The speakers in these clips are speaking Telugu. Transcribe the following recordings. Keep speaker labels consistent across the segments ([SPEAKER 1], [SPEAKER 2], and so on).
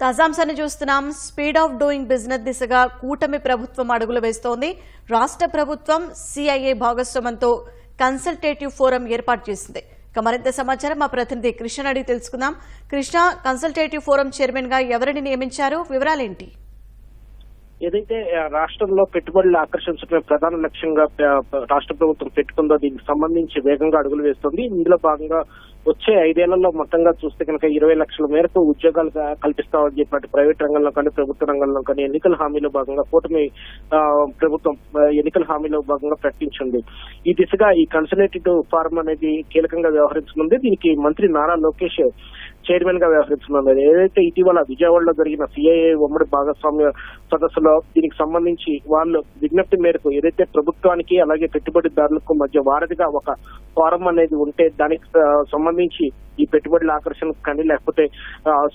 [SPEAKER 1] తాజాంశాన్ని చూస్తున్నాం. స్పీడ్ ఆఫ్ డూయింగ్ బిజినెస్ దిశగా కూటమి ప్రభుత్వం అడుగులు వేస్తోంది. రాష్ట్ర ప్రభుత్వం సిఐఏ భాగస్వామ్యంతో కన్సల్టేటివ్ ఫోరం ఏర్పాటు చేసింది. ఇక మరింత సమాచారం మా ప్రతినిధి కృష్ణ అడిగి తెలుసుకుందాం. కృష్ణ కన్సల్టేటివ్ ఫోరం చైర్మన్గా ఎవరిని నియమించారు? వివరాలేంటి?
[SPEAKER 2] ఏదైతే రాష్ట్రంలో పెట్టుబడులు ఆకర్షించడమే ప్రధాన లక్ష్యంగా రాష్ట్ర ప్రభుత్వం పెట్టుకుందో దీనికి సంబంధించి వేగంగా అడుగులు వేస్తుంది. ఇందులో భాగంగా వచ్చే ఐదేళ్ళలో మొత్తంగా చూస్తే కనుక ఇరవై లక్షల మేరకు ఉద్యోగాలు కల్పిస్తామని చెప్పినట్టు ప్రైవేట్ రంగంలో కానీ ప్రభుత్వ రంగంలో కానీ ఎన్నికల హామీలో భాగంగా కూటమి ప్రభుత్వం ఎన్నికల హామీలో భాగంగా ప్రకటించింది. ఈ దిశగా ఈ కన్సల్టేటివ్ ఫారం అనేది కీలకంగా వ్యవహరించనుంది. దీనికి మంత్రి నారా లోకేష్ చైర్మన్గా వ్యవహరిస్తున్నారు. ఏదైతే ఇటీవల విజయవాడలో జరిగిన సిఐఏ ఉమ్మడి భాగస్వామ్య సదస్సులో దీనికి సంబంధించి వాళ్ళు విజ్ఞప్తి మేరకు ఏదైతే ప్రభుత్వానికి అలాగే పెట్టుబడిదారులకు మధ్య వారధిగా ఒక ఫారం అనేది ఉంటే దానికి సంబంధించి ఈ పెట్టుబడుల ఆకర్షణకు కానీ లేకపోతే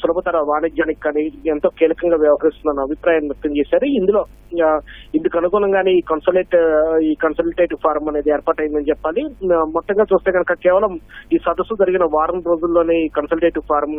[SPEAKER 2] సులభతర వాణిజ్యానికి కానీ ఎంతో కీలకంగా వ్యవహరిస్తుందన్న అభిప్రాయం వ్యక్తం చేశారు. ఇందులో ఇందుకు అనుగుణంగానే ఈ కన్సల్టేట్ ఈ కన్సల్టేటివ్ ఫారం అనేది ఏర్పాటైందని చెప్పాలి. మొత్తంగా చూస్తే కనుక కేవలం ఈ సదస్సు జరిగిన వారం రోజుల్లోనే ఈ కన్సల్టేటివ్ ఫారం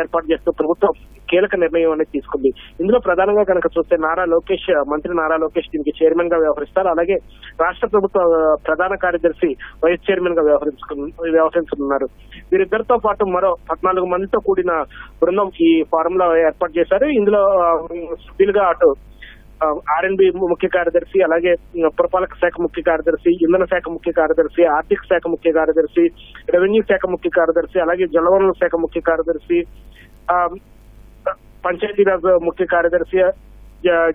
[SPEAKER 2] ఏర్పాటు చేస్తూ ప్రభుత్వం కీలక నిర్ణయం అనేది తీసుకుంది. ఇందులో ప్రధానంగా కనుక చూస్తే నారా లోకేష్ మంత్రి నారా లోకేష్ దీనికి చైర్మన్గా వ్యవహరిస్తారు. అలాగే రాష్ట్ర ప్రభుత్వ ప్రధాన కార్యదర్శి వైస్ చైర్మన్గా వ్యవహరించుకు వ్యవహరించనున్నారు. వీరిద్దరితో పాటు మరో పద్నాలుగు మందితో కూడిన బృందం ఈ ఫారం లో ఏర్పాటు చేశారు. ఇందులో ఆ, సభ్యులుగా అటు ఆర్ఎన్బి ముఖ్య కార్యదర్శి అలాగే పురపాలక శాఖ ముఖ్య కార్యదర్శి ఇంధన శాఖ ముఖ్య కార్యదర్శి ఆర్థిక శాఖ ముఖ్య కార్యదర్శి రెవెన్యూ శాఖ ముఖ్య కార్యదర్శి అలాగే జలవనరుల శాఖ ముఖ్య కార్యదర్శి ఆ, పంచాయతీరాజ్ ముఖ్య కార్యదర్శి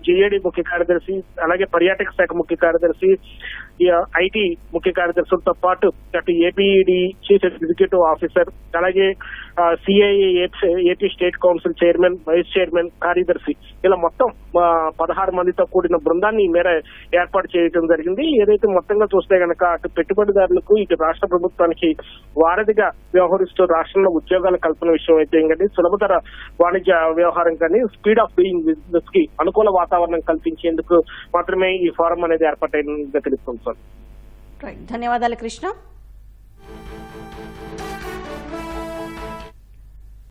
[SPEAKER 2] జేఏడి ముఖ్య కార్యదర్శి అలాగే పర్యాటక శాఖ ముఖ్య కార్యదర్శి ఐటీ ముఖ్య కార్యదర్శులతో పాటు అటు ఏపీఈడి చీఫ్ ఎగ్జిక్యూటివ్ ఆఫీసర్ అలాగే CIA AP state council chairman vice chairman కార్యదర్శి. ఇలా మొత్తం పదహారు మందితో కూడిన బృందాన్ని ఈ మేర ఏర్పాటు చేయడం జరిగింది. ఏదైతే మొత్తంగా చూస్తే కనుక అటు పెట్టుబడిదారులకు ఇటు రాష్ట్ర ప్రభుత్వానికి వారధిగా వ్యవహరిస్తూ రాష్ట్రంలో ఉద్యోగాల కల్పన విషయం అయితే కానీ సులభతర వాణిజ్య వ్యవహారం కానీ స్పీడ్ ఆఫ్ డూయింగ్ బిజినెస్కి అనుకూల వాతావరణం కల్పించేందుకు మాత్రమే ఈ ఫోరం అనేది ఏర్పాటైనదిగా తెలుస్తుంది సార్.
[SPEAKER 1] ధన్యవాదాలు కృష్ణ.